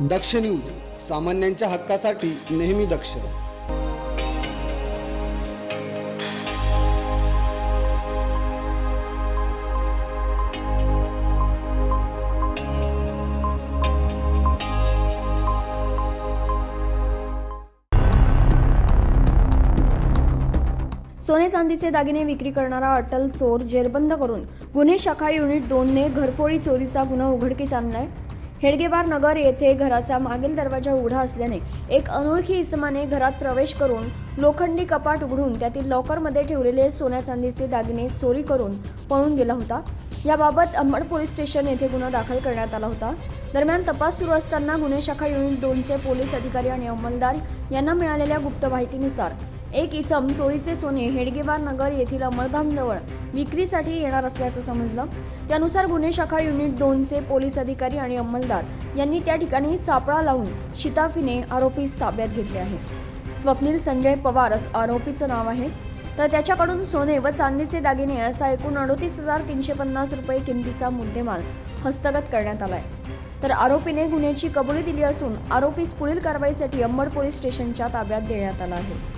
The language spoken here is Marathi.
दक्ष न्यूज सामान्यांच्या हक्कासाठी नेहमी दक्ष. सोने चांदीचे दागिने विक्री करणारा अटल चोर जेरबंद करून गुन्हे शाखा युनिट दोनने घरफोडी चोरीचा गुन्हा उघडकीस आणलाय. हेडगेवार नगर येथे घराचा मागील दरवाजा उघडा असल्याने एक अनोळखी इसमाने घरात प्रवेश करून लोखंडी कपाट उघडून त्यातील लॉकरमध्ये ठेवलेले सोन्या चांदीचे दागिने चोरी करून पळून गेला होता. याबाबत अंबड पोलीस स्टेशन येथे गुन्हा दाखल करण्यात आला होता. दरम्यान तपास सुरू असताना गुन्हे शाखा युनिट दोनचे पोलीस अधिकारी आणि अंमलदार यांना मिळालेल्या गुप्त माहितीनुसार एक इसम चोरीचे सोने हेडगेवार नगर येथील अमरधामजवळ विक्रीसाठी येणार असल्याचं समजलं. त्यानुसार गुन्हे शाखा युनिट दोनचे पोलीस अधिकारी आणि अंमलदार यांनी त्या ठिकाणी सापळा लावून शिताफीने आरोपीस ताब्यात घेतले आहे स्वप्नील संजय पवार असं आरोपीचं नाव आहे. तर त्याच्याकडून सोने व चांदीचे दागिने असा एकूण अडोतीस हजार तीनशे पन्नास रुपये किमतीचा मुद्देमाल हस्तगत करण्यात आलाय. तर आरोपीने गुन्ह्याची कबुली दिली असून आरोपीस पुढील कारवाईसाठी अंबड पोलीस स्टेशनच्या ताब्यात देण्यात आला आहे.